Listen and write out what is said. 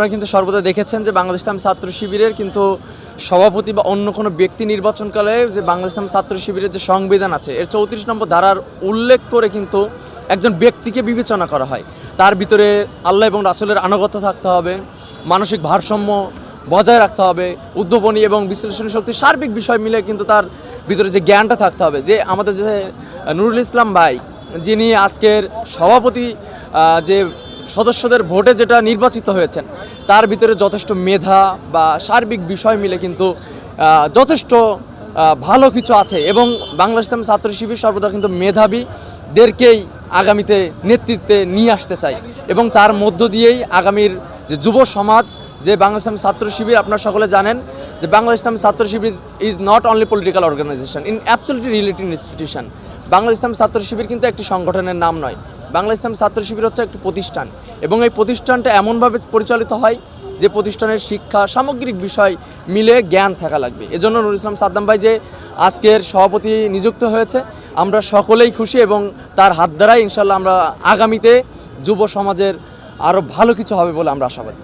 আপনারা কিন্তু সর্বদা দেখেছেন যে বাংলাদেশ ইসলাম ছাত্র শিবিরের কিন্তু সভাপতি বা অন্য কোনো ব্যক্তি নির্বাচনকালে যে বাংলাদেশ ইসলাম ছাত্র শিবিরের যে সংবিধান আছে, এর চৌত্রিশ নম্বর ধারার উল্লেখ করে কিন্তু একজন ব্যক্তিকে বিবেচনা করা হয়। তার ভিতরে আল্লাহ এবং রাসুলের আনুগত্য থাকতে হবে, মানসিক ভারসাম্য বজায় রাখতে হবে, উদ্ভাবনী এবং বিশ্লেষণী শক্তি, সার্বিক বিষয় মিলে কিন্তু তার ভিতরে যে জ্ঞানটা থাকতে হবে। যে আমাদের যে নুরুল ইসলাম ভাই, যিনি আজকের সভাপতি যে সদস্যদের ভোটে যেটা নির্বাচিত হয়েছেন, তার ভিতরে যথেষ্ট মেধা বা সার্বিক বিষয় মিলে কিন্তু যথেষ্ট ভালো কিছু আছে এবং বাংলাদেশ ইসলাম ছাত্র শিবির সর্বদা কিন্তু মেধাবীদেরকেই আগামীতে নেতৃত্বে নিয়ে আসতে চাই এবং তার মধ্য দিয়েই আগামীর যে যুব সমাজ, যে বাংলাদেশ ইসলাম ছাত্র শিবির, আপনারা সকলে জানেন যে Bangladesh Islam Chhatra Shibir is not only political organization in absolutely relative institution Bangladesh Islam Chhatra Shibir কিন্তু একটি সংগঠনের নাম নয়। বাংলা ইসলাম ছাত্র শিবির হচ্ছে একটি প্রতিষ্ঠান। এবং এই প্রতিষ্ঠানটা এমনভাবে পরিচালিত হয় যে প্রতিষ্ঠানের শিক্ষা, সামগ্রিক বিষয় মিলে জ্ঞান থাকা লাগবে। এজন্য নুরুল ইসলাম সাদ্দাম ভাই যে আজকের সভাপতি নিযুক্ত হয়েছে, আমরা সকলেই খুশি এবং তার হাত দ্বারাই ইনশাল্লাহ আমরা আগামীতে যুব সমাজের আরও ভালো কিছু হবে বলে আমরা আশাবাদী।